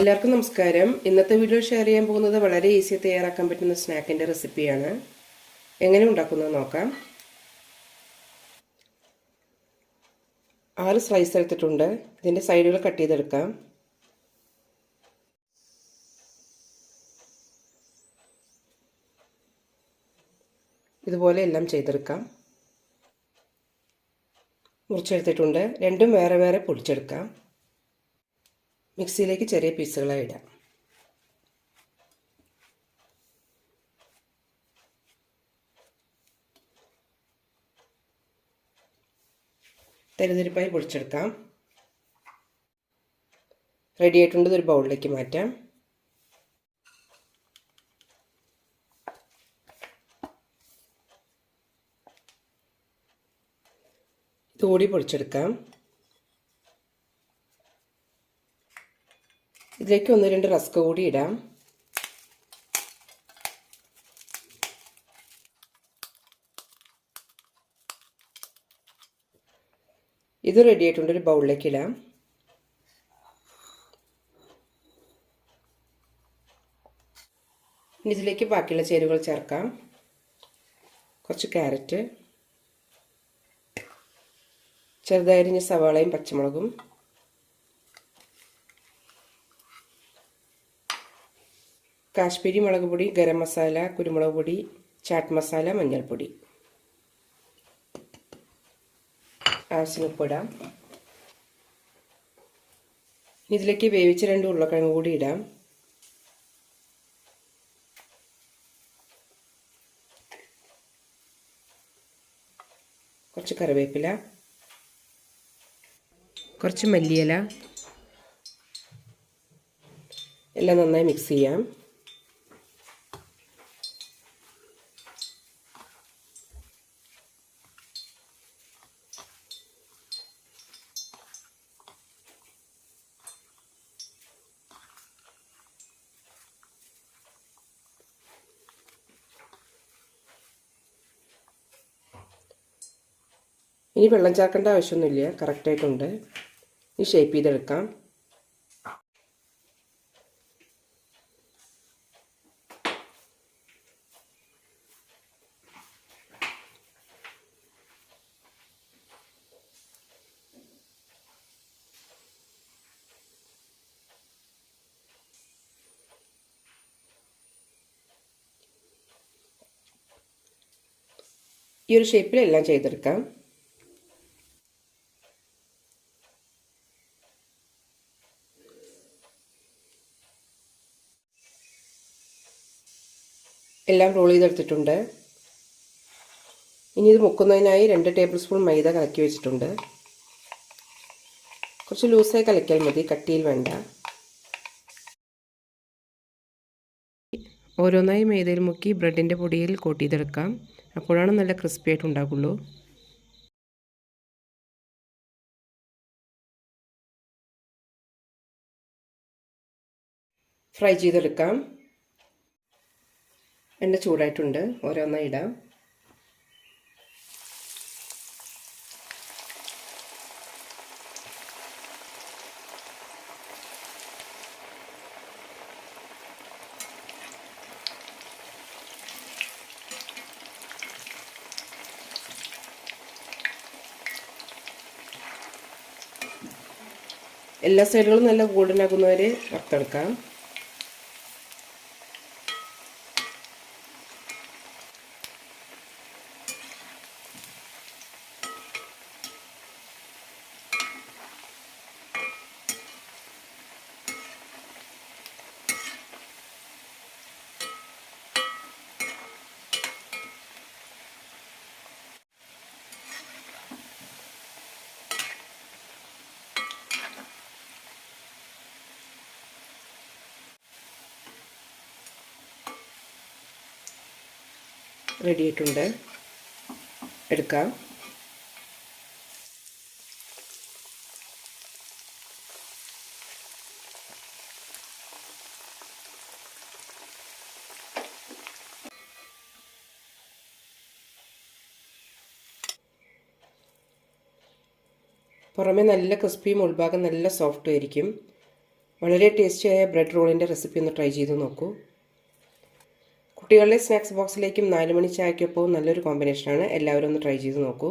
എല്ലാവർക്കും നമസ്കാരം. ഇന്നത്തെ വീഡിയോ ഷെയർ ചെയ്യാൻ പോകുന്നത് വളരെ ഈസി തയ്യാറാക്കാൻ പറ്റുന്ന സ്നാക്കിന്റെ റെസിപ്പിയാണ് എങ്ങനെ ഉണ്ടാക്കുന്നത് നോക്കാം. ആറ് സ്ലൈസ് എടുത്തിട്ടുണ്ട്. ഇതിന്റെ സൈഡുകൾ കട്ട് ചെയ്തെടുക്കാം. ഇതുപോലെ എല്ലാം ചെയ്തെടുക്കാം. മുറിച്ചെടുത്തിട്ടുണ്ട്. രണ്ടും വേറെ വേറെ പൊടിച്ചെടുക്കാം. മിക്സിയിലേക്ക് ചെറിയ പീസുകളായി ഇടാം. തെരഞ്ഞെടുപ്പായി പൊടിച്ചെടുക്കാം. റെഡി ആയിട്ടുണ്ട്. ഒരു ബൗളിലേക്ക് മാറ്റാം. ഇതുകൂടി പൊടിച്ചെടുക്കാം. ഇതിലേക്ക് ഒന്ന് രണ്ട് റസ്ക് കൂടി ഇടാം. ഇത് റെഡി ആയിട്ടുണ്ട് ഒരു ബൗളിലേക്ക് ഇടാം. ഇനി ഇതിലേക്ക് ബാക്കിയുള്ള ചേരുവകൾ ചേർക്കാം. കുറച്ച് ക്യാരറ്റ് ചെറുതായിരിഞ്ഞ സവാളയും പച്ചമുളകും. കാശ്മീരി മുളക് പൊടി ഗരം മസാല കുരുമുളക് പൊടി ചാട്ട് മസാല മഞ്ഞൾപ്പൊടി. ആവശ്യത്തിന് ഉപ്പിടാം ഇതിലേക്ക് വേവിച്ച രണ്ട് ഉരുളക്കിഴങ്ങ് കൂടി ഇടാം. കുറച്ച് കറിവേപ്പില കുറച്ച് മല്ലിയില എല്ലാം നന്നായി മിക്സ് ചെയ്യാം. ഇനി വെള്ളം ചേർക്കേണ്ട ആവശ്യമൊന്നുമില്ല. കറക്റ്റായിട്ടുണ്ട് ഇനി ഷേപ്പ് ചെയ്തെടുക്കാം. ഈ ഒരു ഷേപ്പിലെല്ലാം ചെയ്തെടുക്കാം. എല്ലാം റോൾ ചെയ്തെടുത്തിട്ടുണ്ട്. ഇനി ഇത് മുക്കുന്നതിനായി രണ്ട് ടേബിൾ സ്പൂൺ മൈദ കലക്കി വെച്ചിട്ടുണ്ട്. കുറച്ച് ലൂസായി കലക്കിയാൽ മതി കട്ടിയിൽ വേണ്ട. ഓരോന്നായി മൈദയിൽ മുക്കി ബ്രെഡിന്റെ പൊടിയിൽ കോട്ട് ചെയ്തെടുക്കാം. അപ്പോഴാണ് നല്ല ക്രിസ്പി ആയിട്ട് ഉണ്ടാകുള്ളൂ ഫ്രൈ ചെയ്തെടുക്കാം. എണ്ണ ചൂടായിട്ടുണ്ട്. ഓരോന്നായി ഇടാം. എല്ലാ സൈഡുകളും നല്ല ഗോൾഡൻ ആകുന്നവരെ വറുത്തെടുക്കാം. റെഡി ആയിട്ടുണ്ട് എടുക്കാം. പുറമെ നല്ല ക്രിസ്പിയും ഉൾഭാഗം നല്ല സോഫ്റ്റും ആയിരിക്കും. വളരെ ടേസ്റ്റിയായ ബ്രെഡ് റോളിന്റെ റെസിപ്പി ഒന്ന് ട്രൈ ചെയ്ത് നോക്കൂ. കുട്ടികളുടെ സ്നാക്സ് ബോക്സിലേക്കും നാലുമണി ചായക്കൊപ്പവും നല്ലൊരു കോമ്പിനേഷനാണ്. എല്ലാവരും ഒന്ന് ട്രൈ ചെയ്ത് നോക്കൂ.